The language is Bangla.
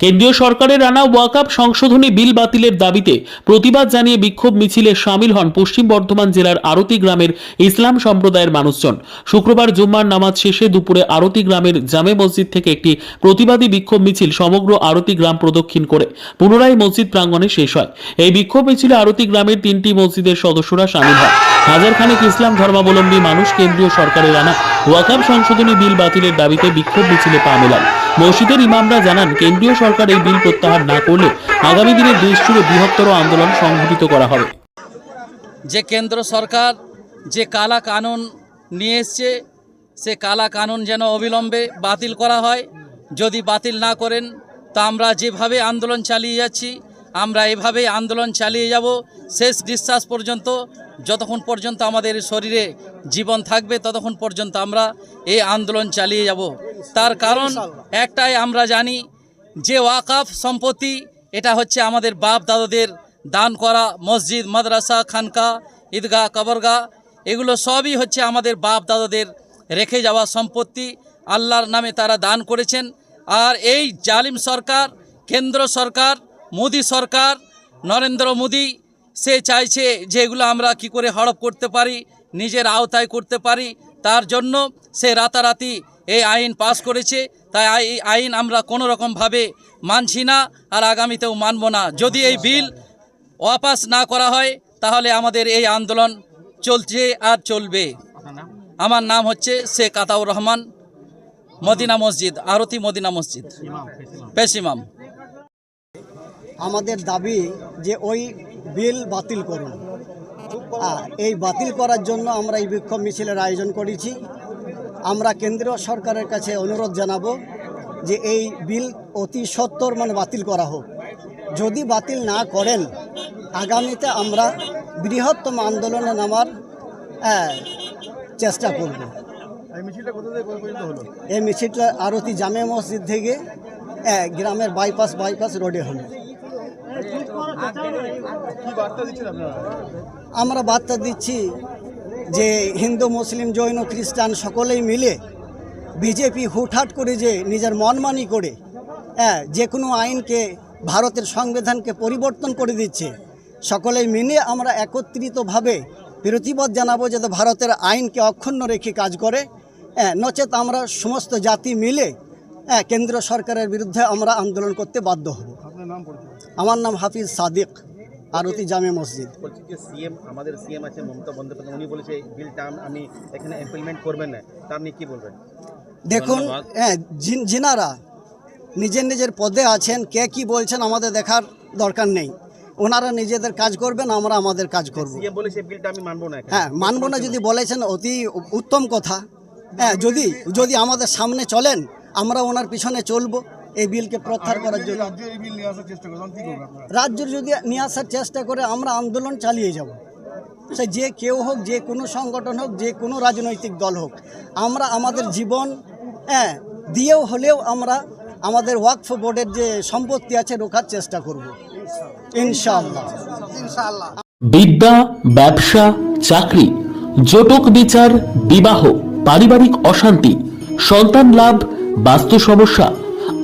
কেন্দ্রীয় সরকারের আনা ওয়াকাপ সংশোধনী বিল বাতিলের দাবিতে প্রতিবাদ জানিয়ে বিক্ষোভ মিছিলে সামিল হন পশ্চিম বর্ধমান জেলার আরতি গ্রামের ইসলাম সম্প্রদায়ের মানুষজন। শুক্রবার জুম্মার নামাজ শেষে দুপুরে আরতি গ্রামের জামে মসজিদ থেকে একটি প্রতিবাদী বিক্ষোভ মিছিল সমগ্র আরতি গ্রাম প্রদক্ষিণ করে। পুনরায় মসজিদ প্রাঙ্গণে শেষ হয়। এই বিক্ষোভ মিছিলে আরতি গ্রামের তিনটি মসজিদের সদস্যরা সামিল হয় হাজার খানেক ইসলাম ধর্মাবলম্বী মানুষ কেন্দ্রীয় সরকারের আনা ওয়াকাব সংশোধনী বিল বাতিলের দাবিতে বিক্ষোভ মিছিলে পা মেলান মসজিদের ইমামরা জানান, কেন্দ্রীয় সরকার এই বিল প্রত্যাহার না করলে আগামী দিনে দেশ জুড়ে বৃহত্তর আন্দোলন সংঘটিত করা হবে। যে কেন্দ্র সরকার যে কালা কানুন নিয়ে এসছে, সে কালা কানুন যেন অবিলম্বে বাতিল করা হয়। যদি বাতিল না করেন, তা আমরা যেভাবে আন্দোলন চালিয়ে যাচ্ছি, আমরা এভাবেই আন্দোলন চালিয়ে যাব। শেষ নিঃশ্বাস পর্যন্ত যতক্ষণ পর্যন্ত আমাদের শরীরে জীবন থাকবে, ততক্ষণ পর্যন্ত আমরা এই আন্দোলন চালিয়ে যাব। তার কারণ একটাই আমরা জানি, যে ওয়াকাফ সম্পত্তি, এটা হচ্ছে আমাদের বাপ দাদাদের দান করা মসজিদ, মাদ্রাসা খানকা ঈদগাহ, কবরগাহ, এগুলো সবই হচ্ছে আমাদের বাপ দাদাদের রেখে যাওয়া সম্পত্তি। আল্লাহর নামে তারা দান করেছেন। আর এই জালিম সরকার, কেন্দ্র সরকার, মোদী সরকার, নরেন্দ্র মোদী সে চাইছে যে এগুলো আমরা কি করে হড়প করতে পারি নিজের আওতায় করতে পারি। তার জন্য সে রাতারাতি এই আইন পাশ করেছে। তাই এই আইন আমরা কোনো রকমভাবে মানছি না আর আগামীতেও মানব না। যদি এই বিল ওয়াপাস না করা হয় তাহলে আমাদের এই আন্দোলন চলছে আর চলবে। আমার নাম হচ্ছে শেখ আতাউর রহমান মদিনা মসজিদ আরতি মদিনা মসজিদ। পেশিমাম আমাদের দাবি যে ওই বিল বাতিল করুন। আর এই বাতিল করার জন্য আমরা এই বিক্ষোভ মিছিলের আয়োজন করেছি। আমরা কেন্দ্রীয় সরকারের কাছে অনুরোধ জানাব যে এই বিল অতি সত্বর মানে বাতিল করা হোক। যদি বাতিল না করেন আগামীতে আমরা বৃহত্তম আন্দোলনে নামার চেষ্টা করব। এই মিছিলটা আরতি জামে মসজিদ থেকে গ্রামের বাইপাস বাইপাস রোডে হলো কি বার্তা দিচ্ছেন আপনারা আমরা বার্তা দিচ্ছি যে হিন্দু, মুসলিম, জৈন, খ্রিস্টান সকলেই মিলে বিজেপি হুটহাট করে যে নিজের মনমানি করে হ্যাঁ যে কোনো আইনকে, ভারতের সংবিধানকে পরিবর্তন করে দিচ্ছে, সকলেই মিলে আমরা একত্রিতভাবে প্রতিবাদ জানাব যাতে ভারতের আইনকে অক্ষুণ্ণ রেখে কাজ করে হ্যাঁ নচেত আমরা সমস্ত জাতি মিলে হ্যাঁ কেন্দ্র সরকারের বিরুদ্ধে আমরা আন্দোলন করতে বাধ্য হব। নাম আমার নাম হাফিজ সাদিক আরতি জামে মসজিদ। বলছি যে সিএম আমাদের সিএম আছে মমতা বন্দ্যোপাধ্যায় উনি বলেছে এই বিলটা আমি এখানে ইমপ্লিমেন্ট করবেন না। তা আপনি কি বলবেন? দেখুন হ্যাঁ যিনারা নিজের নিজের পদে আছেন কে কি বলছেন আমাদের দেখার দরকার নেই। ওনারা নিজেদের কাজ করবেন আমরা আমাদের কাজ করব। সিএম বলেছে এই বিলটা আমি মানবো হ্যাঁ মানব না যদি বলেছেন অতি উত্তম কথা। হ্যাঁ যদি যদি আমাদের সামনে চলেন আমরা ওনার পিছনে চলবো। এই বিলকে প্রত্যাহার করার জন্য। রাজ্য এই বিল নিয়ে আসার চেষ্টা করছেন কি করবেন আপনারা? রাজ্য যদি নিয়ে আসার চেষ্টা করে আমরা আন্দোলন চালিয়ে যাব। সে যে কেউ হোক যে কোনো সংগঠন হোক যে কোনো রাজনৈতিক দল হোক আমরা আমাদের জীবন হ্যাঁ দিয়েও হলেও আমরা আমাদের ওয়াকফ বোর্ডের যে সম্পত্তি আছে রোখার চেষ্টা করব। ইনশাআল্লাহ। বিদ্যা ব্যবসা চাকরি জটক বিচার বিবাহ পারিবারিক অশান্তি সন্তান লাভ বাস্তু সমস্যা